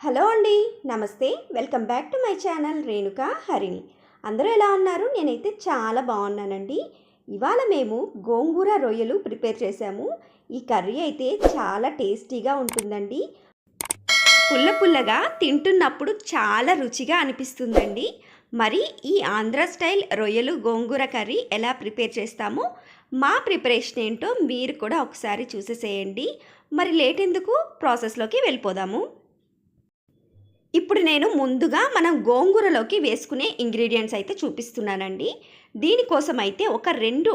Hello అండి నమస్తే. Welcome back to my channel Renuka Harini. అందరూ ఎలా ఉన్నారు? నేనైతే చాలా బాగున్నానండి. ఇవాళ మేము గోంగూర రొయ్యలు ప్రిపేర్ చేశాము. ఈ కర్రీ అయితే చాలా టేస్టీగా ఉంటుందండి. పుల్ల పుల్లగా తింటున్నప్పుడు చాలా రుచిగా అనిపిస్తుందండి. మరి ఈ ఆంధ్ర స్టైల్ రొయ్యలు గోంగూర కర్రీ ఎలా ప్రిపేర్ చేస్తామో మా ప్రిపరేషన్ ఏంటో మీరు కూడా ఒకసారి చూసేసేయండి. మరి లేట్ ఎందుకు? ప్రాసెస్లోకి వెళ్ళిపోదాము. ఇప్పుడు నేను ముందుగా మనం గోంగూరలోకి వేసుకునే ఇంగ్రీడియంట్స్ అయితే చూపిస్తున్నానండి. దీనికోసం అయితే ఒక రెండు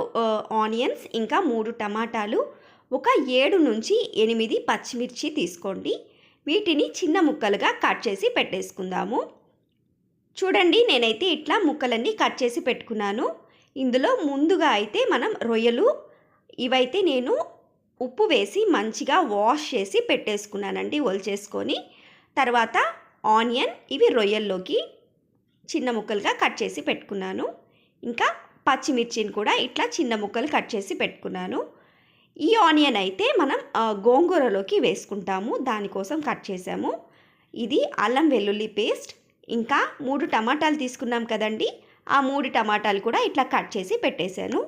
ఆనియన్స్ ఇంకా మూడు టమాటాలు ఒక ఏడు నుంచి ఎనిమిది పచ్చిమిర్చి తీసుకోండి. వీటిని చిన్న ముక్కలుగా కట్ చేసి పెట్టేసుకుందాము. చూడండి నేనైతే ఇట్లా ముక్కలన్నీ కట్ చేసి పెట్టుకున్నాను. ఇందులో ముందుగా అయితే మనం రొయ్యలు ఇవైతే నేను ఉప్పు వేసి మంచిగా వాష్ చేసి పెట్టేసుకున్నానండి ఒలిచేసుకొని. తర్వాత ఆనియన్ ఇవి రొయ్యల్లోకి చిన్న ముక్కలుగా కట్ చేసి పెట్టుకున్నాను. ఇంకా పచ్చిమిర్చిని కూడా ఇట్లా చిన్న ముక్కలు కట్ చేసి పెట్టుకున్నాను. ఈ ఆనియన్ అయితే మనం గోంగూరలోకి వేసుకుంటాము. దానికోసం కట్ చేసాము ఇది అల్లం వెల్లుల్లి పేస్ట్. ఇంకా మూడు టమాటాలు తీసుకున్నాం కదండి. ఆ మూడు టమాటాలు కూడా ఇట్లా కట్ చేసి పెట్టేశాను.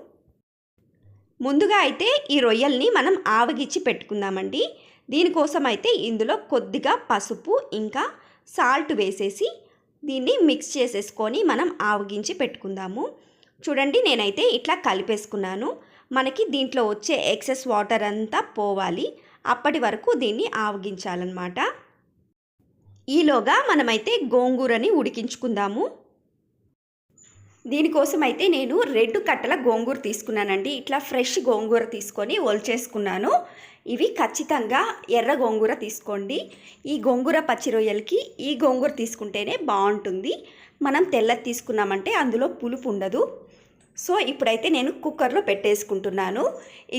ముందుగా అయితే ఈ రొయ్యల్ని మనం ఆవగిచ్చి పెట్టుకుందామండి. దీనికోసం అయితే ఇందులో కొద్దిగా పసుపు ఇంకా సాల్ట్ వేసేసి దీన్ని మిక్స్ చేసేసుకొని మనం ఆవగించి పెట్టుకుందాము. చూడండి నేనైతే ఇట్లా కలిపేసుకున్నాను. మనకి దీంట్లో వచ్చే ఎక్సెస్ వాటర్ అంతా పోవాలి. అప్పటి వరకు దీన్ని ఆవగించాలన్నమాట ఈలోగా మనమైతే గోంగూరని ఉడికించుకుందాము. దీనికోసం అయితే నేను రెడ్ కట్టల గోంగూర తీసుకున్నానండి. ఇట్లా ఫ్రెష్ గోంగూర తీసుకొని ఒల్చేసుకున్నాను. ఇవి ఖచ్చితంగా ఎర్ర గోంగూర తీసుకోండి. ఈ గోంగూర పచ్చి రొయ్యలకి ఈ గోంగూర తీసుకుంటేనే బాగుంటుంది. మనం తెల్లది తీసుకున్నామంటే అందులో పులుపు ఉండదు. సో ఇప్పుడైతే నేను కుక్కర్లో పెట్టేసుకుంటున్నాను.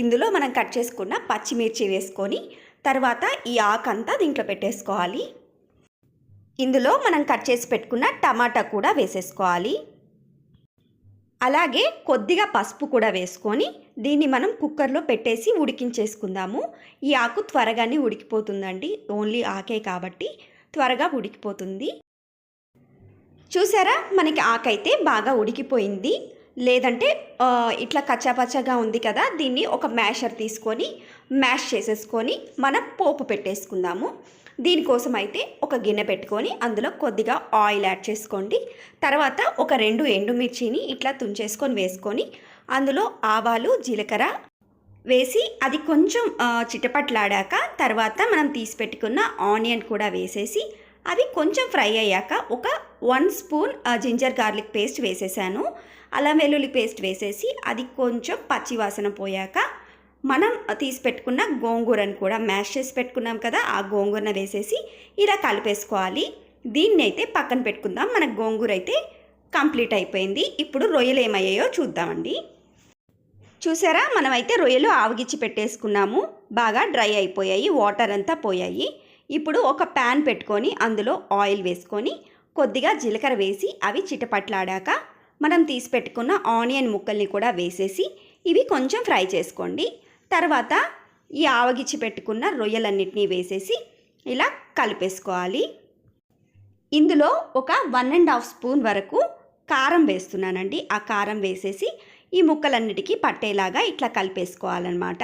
ఇందులో మనం కట్ చేసుకున్న పచ్చిమిర్చి వేసుకొని తర్వాత ఈ ఆకంతా దీంట్లో పెట్టేసుకోవాలి. ఇందులో మనం కట్ చేసి పెట్టుకున్న టమాటా కూడా వేసేసుకోవాలి. అలాగే కొద్దిగా పసుపు కూడా వేసుకొని దీన్ని మనం కుక్కర్లో పెట్టేసి ఉడికించేసుకుందాము. ఈ ఆకు త్వరగానే ఉడికిపోతుందండి. ఓన్లీ ఆకే కాబట్టి త్వరగా ఉడికిపోతుంది. చూసారా? మనకి ఆకైతే బాగా ఉడికిపోయింది. లేదంటే ఇట్లా కచ్చాపచ్చాగా ఉంది కదా దీన్ని ఒక మ్యాషర్ తీసుకొని మ్యాష్ చేసేసుకొని మనం పోపు పెట్టేసుకుందాము. దీనికోసం అయితే ఒక గిన్నె పెట్టుకొని అందులో కొద్దిగా ఆయిల్ యాడ్ చేసుకోండి. తర్వాత ఒక రెండు ఎండుమిర్చిని ఇట్లా తుంచేసుకొని వేసుకొని అందులో ఆవాలు జీలకర్ర వేసి అది కొంచెం చిటపట్లాడాక తర్వాత మనం తీసి పెట్టుకున్న ఆనియన్ కూడా వేసేసి అవి కొంచెం ఫ్రై అయ్యాక ఒక one spoon ginger garlic paste వేసేసాను. అల్లం వెల్లుల్లి పేస్ట్ వేసేసి అది కొంచెం పచ్చి వాసన పోయాక మనం తీసి పెట్టుకున్న గోంగూరను కూడా మ్యాష్ చేసి పెట్టుకున్నాం కదా ఆ గోంగూరను వేసేసి ఇలా కలిపేసుకోవాలి. దీన్ని అయితే పక్కన పెట్టుకుందాం. మన గోంగూర అయితే కంప్లీట్ అయిపోయింది. ఇప్పుడు రొయ్యలు ఏమయ్యాయో చూద్దామండి. చూసారా? మనమైతే రొయ్యలు ఆవగిచ్చి పెట్టేసుకున్నాము. బాగా డ్రై అయిపోయాయి. వాటర్ అంతా పోయాయి. ఇప్పుడు ఒక ప్యాన్ పెట్టుకొని అందులో ఆయిల్ వేసుకొని కొద్దిగా జీలకర్ర వేసి అవి చిటపట్లాడాక మనం తీసి పెట్టుకున్న ఆనియన్ ముక్కల్ని కూడా వేసేసి ఇవి కొంచెం ఫ్రై చేసుకోండి. తర్వాత ఈ ఆవగిచ్చి పెట్టుకున్న రొయ్యలన్నిటినీ వేసేసి ఇలా కలిపేసుకోవాలి. ఇందులో ఒక వన్ అండ్ హాఫ్ స్పూన్ వరకు కారం వేస్తున్నానండి. ఆ కారం వేసేసి ఈ ముక్కలన్నిటికీ పట్టేలాగా ఇట్లా కలిపేసుకోవాలన్నమాట.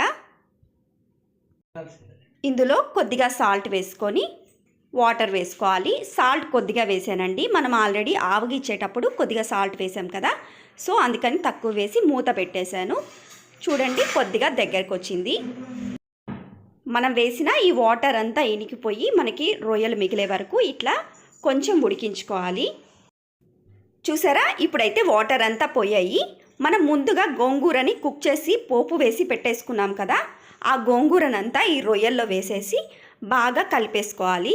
ఇందులో కొద్దిగా సాల్ట్ వేసుకొని వాటర్ వేసుకోవాలి. సాల్ట్ కొద్దిగా వేసానండి. మనం ఆల్రెడీ ఆవగిచ్చేటప్పుడు కొద్దిగా సాల్ట్ వేసాం కదా. సో అందుకని తక్కువ వేసి మూత పెట్టేశాను. చూడండి కొద్దిగా దగ్గరకు వచ్చింది మనం వేసిన ఈ వాటర్ అంతా ఇనికిపోయి మనకి రొయ్యలు మిగిలే వరకు ఇట్లా కొంచెం ఉడికించుకోవాలి. చూసారా? ఇప్పుడైతే వాటర్ అంతా పోయాయి. మనం ముందుగా గోంగూరని కుక్ చేసి పోపు వేసి పెట్టేసుకున్నాం కదా ఆ గోంగూరనంతా ఈ రొయ్యల్లో వేసేసి బాగా కలిపేసుకోవాలి.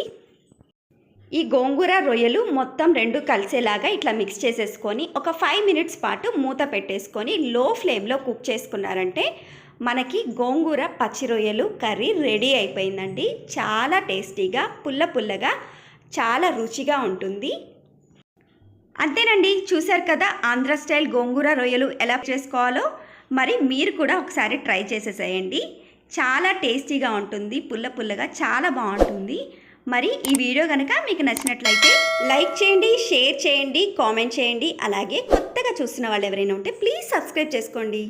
ఈ గోంగూర రొయ్యలు మొత్తం రెండు కలిసేలాగా ఇట్లా మిక్స్ చేసేసుకొని ఒక ఫైవ్ మినిట్స్ పాటు మూత పెట్టేసుకొని లో ఫ్లేమ్లో కుక్ చేసుకున్నారంటే మనకి గోంగూర పచ్చి రొయ్యలు కర్రీ రెడీ అయిపోయిందండి. చాలా టేస్టీగా పుల్ల పుల్లగా చాలా రుచిగా ఉంటుంది. అంతేనండి చూశారు కదా ఆంధ్ర స్టైల్ గోంగూర రొయ్యలు ఎలా చేసుకోవాలో? మరి మీరు కూడా ఒకసారి ట్రై చేసేసేయండి. చాలా టేస్టీగా ఉంటుంది పుల్ల పుల్లగా చాలా బాగుంటుంది. మరి ఈ వీడియో కనుక మీకు నచ్చినట్లయితే లైక్ చేయండి షేర్ చేయండి కామెంట్ చేయండి అలాగే కొత్తగా చూసిన వాళ్ళు ఎవరైనా ఉంటే ప్లీజ్ సబ్స్క్రైబ్ చేసుకోండి.